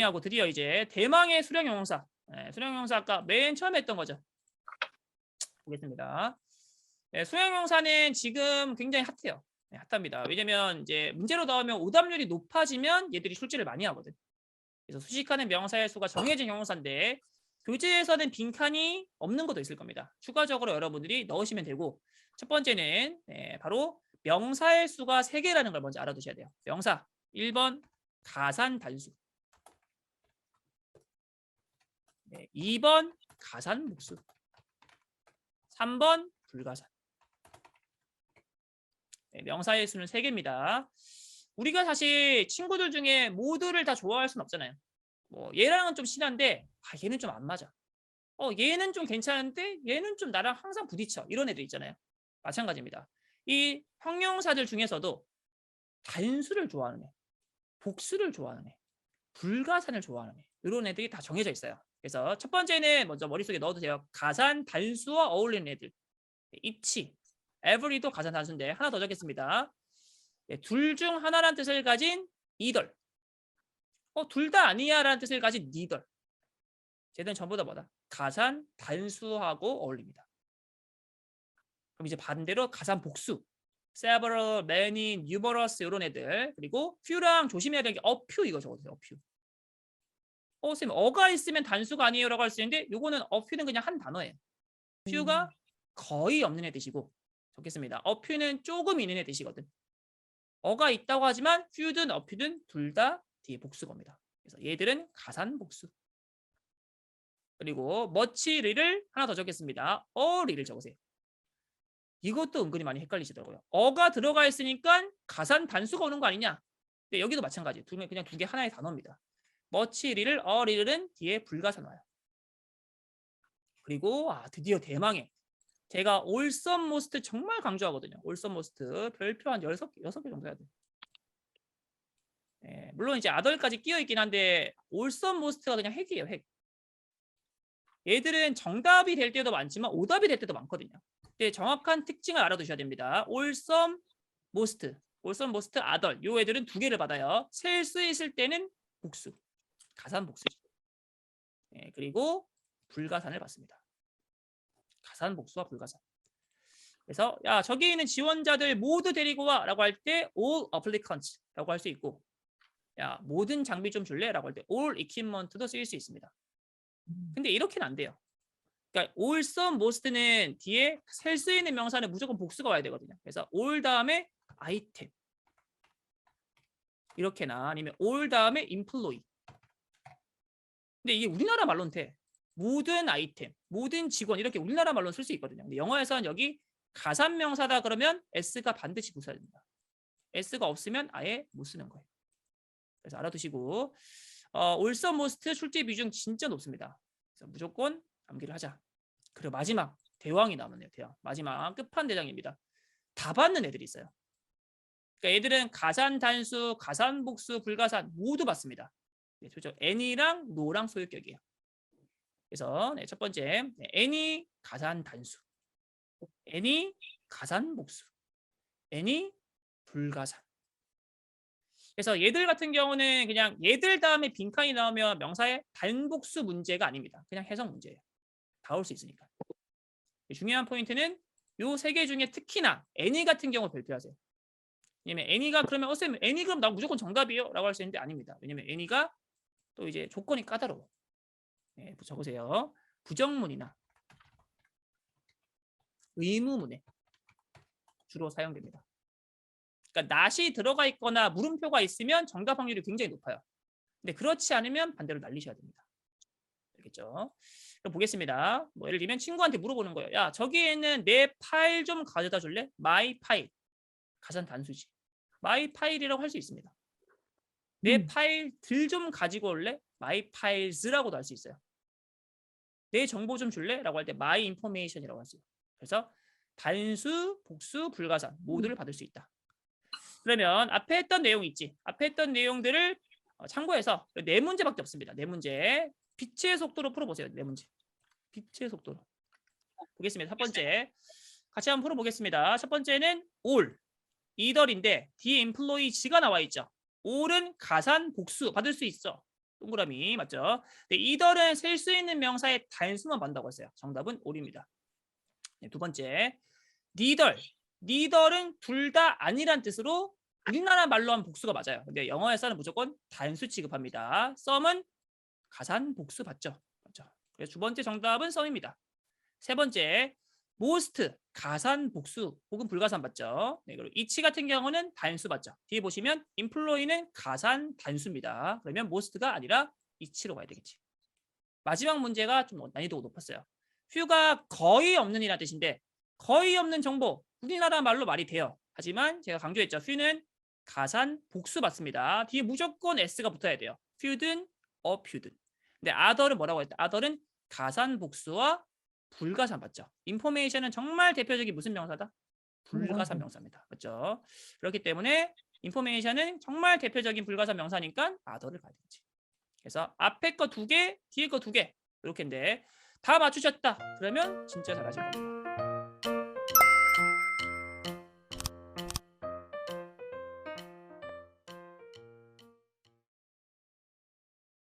정리하고 드디어 이제 대망의 수령 영용사. 네, 수령 영용사 아까 맨 처음에 했던 거죠. 보겠습니다. 네, 수령 영용사는 지금 굉장히 핫해요. 네, 핫합니다. 왜냐면 이제 문제로 나오면 오답률이 높아지면 얘들이 출제를 많이 하거든. 그래서 수식하는 명사의 수가 정해진 형용사인데 교재에서는 빈칸이 없는 것도 있을 겁니다. 추가적으로 여러분들이 넣으시면 되고 첫 번째는 네, 바로 명사의 수가 3개라는 걸 먼저 알아두셔야 돼요. 명사 1번 가산 단수 네, 2번 가산 목수 3번 불가산 네, 명사의 수는 3개입니다. 우리가 사실 친구들 중에 모두를 다 좋아할 수는 없잖아요. 뭐 얘랑은 좀 친한데 아, 얘는 좀 안 맞아. 어 얘는 좀 괜찮은데 얘는 좀 나랑 항상 부딪혀. 이런 애들 있잖아요. 마찬가지입니다. 이 형용사들 중에서도 단수를 좋아하는 애, 복수를 좋아하는 애, 불가산을 좋아하는 애 이런 애들이 다 정해져 있어요. 그래서 첫 번째는 먼저 머릿속에 넣어두세요. 가산 단수와 어울리는 애들. 입치, every도 가산 단수인데 하나 더 적겠습니다. 네, 둘중 하나라는 뜻을 가진 이덜. 어, 둘 다 아니야라는 뜻을 가진 니덜. 쟤는 전부 다 뭐다? 가산 단수하고 어울립니다. 그럼 이제 반대로 가산 복수. several, many, numerous 이런 애들 그리고 few랑 조심해야 될게 어퓨 이거 적어주세요. 어, 쌤 어가 있으면 단수가 아니에요라고 할 수 있는데 요거는 어퓨는 그냥 한 단어예요. few가 거의 없는 애 뜻이고 적겠습니다. 어퓨는 조금 있는 애 뜻이거든. 어가 있다고 하지만 few든 어퓨든 둘 다 뒤에 복수겁니다. 그래서 얘들은 가산 복수. 그리고 much를 하나 더 적겠습니다. 어리를 적으세요. 이것도 은근히 많이 헷갈리시더라고요. 어가 들어가 있으니까 가산 단수가 오는 거 아니냐? 근데 여기도 마찬가지. 두 개, 그냥 두 개 하나의 단어입니다. Much리를 어리를 뒤에 불가산 와요. 그리고 아 드디어 대망의 제가 올썸 모스트 정말 강조하거든요. 올썸 모스트 별표 한 6개, 6개 정도 해야 돼. 예, 물론 이제 아덜까지 끼어 있긴 한데 올썸 모스트가 그냥 핵이에요, 핵. 얘들은 정답이 될 때도 많지만 오답이 될 때도 많거든요. 근데 정확한 특징을 알아두셔야 됩니다. 올썸 모스트, 올썸 모스트 아덜 요 애들은 두 개를 받아요. 셀 수 있을 때는 복수, 가산 복수죠. 예, 그리고 불가산을 받습니다. 가산 복수와 불가산. 그래서 야 저기 있는 지원자들 모두 데리고 와라고 할 때 all applicants라고 할 수 있고 야 모든 장비 좀 줄래라고 할 때 all equipment도 쓰일 수 있습니다. 근데 이렇게는 안 돼요. 그러니까 all some most는 뒤에 셀 수 있는 명사는 무조건 복수가 와야 되거든요. 그래서 all 다음에 아이템 이렇게나 아니면 all 다음에 employee. 근데 이게 우리나라 말로는 돼. 모든 아이템, 모든 직원 이렇게 우리나라 말로 쓸 수 있거든요. 근데 영어에서는 여기 가산 명사다 그러면 s가 반드시 붙어야 됩니다. s가 없으면 아예 못 쓰는 거예요. 그래서 알아두시고 어, 올썸 모스트 출제 비중 진짜 높습니다. 그래서 무조건 암기를 하자. 그리고 마지막 대왕이 남았네요. 대왕 마지막 끝판 대장입니다. 다 받는 애들이 있어요. 그러니까 애들은 가산 단수, 가산 복수, 불가산 모두 받습니다. 네, 그렇죠. N이랑 노랑 소유격이에요. 그래서 네, 첫 번째 네, N이 가산 단수, N이 가산 복수, N이 불가산. 그래서 얘들 같은 경우는 그냥 얘들 다음에 빈칸이 나오면 명사의 단복수 문제가 아닙니다. 그냥 해석 문제예요. 다 올 수 있으니까. 중요한 포인트는 요 세 개 중에 특히나 N이 같은 경우 발표하세요. 왜냐면 N이가 그러면 어쌤 N이 그럼 나 무조건 정답이요? 라고 할 수 있는데 아닙니다. 왜냐면 N이가 또 이제 조건이 까다로워. 네, 적으세요. 부정문이나 의무문에 주로 사용됩니다. 그러니까 낫이 들어가 있거나 물음표가 있으면 정답 확률이 굉장히 높아요. 근데 그렇지 않으면 반대로 날리셔야 됩니다. 알겠죠? 그럼 보겠습니다. 뭐 예를 들면 친구한테 물어보는 거예요. 야 저기에 있는 내 파일 좀 가져다 줄래? my 파일. 가산 단수지. my 파일이라고 할 수 있습니다. 내 음. 파일들 좀 가지고 올래? my files라고도 할 수 있어요. 내 정보 좀 줄래? 라고 할 때 my information이라고 할수 있어요. 그래서 단수, 복수, 불가산 모두를 받을 수 있다. 그러면 앞에 했던 내용 있지. 앞에 했던 내용들을 어, 참고해서 네 문제밖에 없습니다. 네 문제. 빛의 속도로 풀어보세요. 네 문제. 빛의 속도로. 보겠습니다. 첫 번째. 같이 한번 풀어보겠습니다. 첫 번째는 all. 이덜인데 뒤에 employee가 나와 있죠. All은 가산 복수 받을 수 있어. 동그라미 맞죠? 네, 이덜은 셀수 있는 명사의 단수만 받는다고 했어요. 정답은 올입니다. 네, 두 번째 니덜 니덜은 둘 다 아니란 뜻으로 우리나라 말로 하면 복수가 맞아요. 근데 영어에서는 무조건 단수 취급합니다. 썸은 가산 복수 받죠. 맞죠? 그래서 두 번째 정답은 썸입니다. 세 번째 most 가산 복수 혹은 불가산 받죠. 네, 그리고 이치 같은 경우는 단수 받죠. 뒤에 보시면 employee는 가산 단수입니다. 그러면 most가 아니라 이치로 가야 되겠지. 마지막 문제가 좀 난이도가 높았어요. 휴가 거의 없는 이라는 뜻인데 거의 없는 정보 우리나라 말로 말이 돼요. 하지만 제가 강조했죠. few는 가산 복수 받습니다. 뒤에 무조건 s가 붙어야 돼요. a few든. 근데 other는 뭐라고 했다? other는 가산 복수와 불가산 맞죠? 인포메이션은 정말 대표적인 무슨 명사다? 불가산 명사입니다. 맞죠? 그렇기 때문에 인포메이션은 정말 대표적인 불가산 명사니까 other를 가야 되지. 그래서 앞에 거 두 개, 뒤에 거 두 개. 이렇게인데 다 맞추셨다. 그러면 진짜 잘하실 겁니다.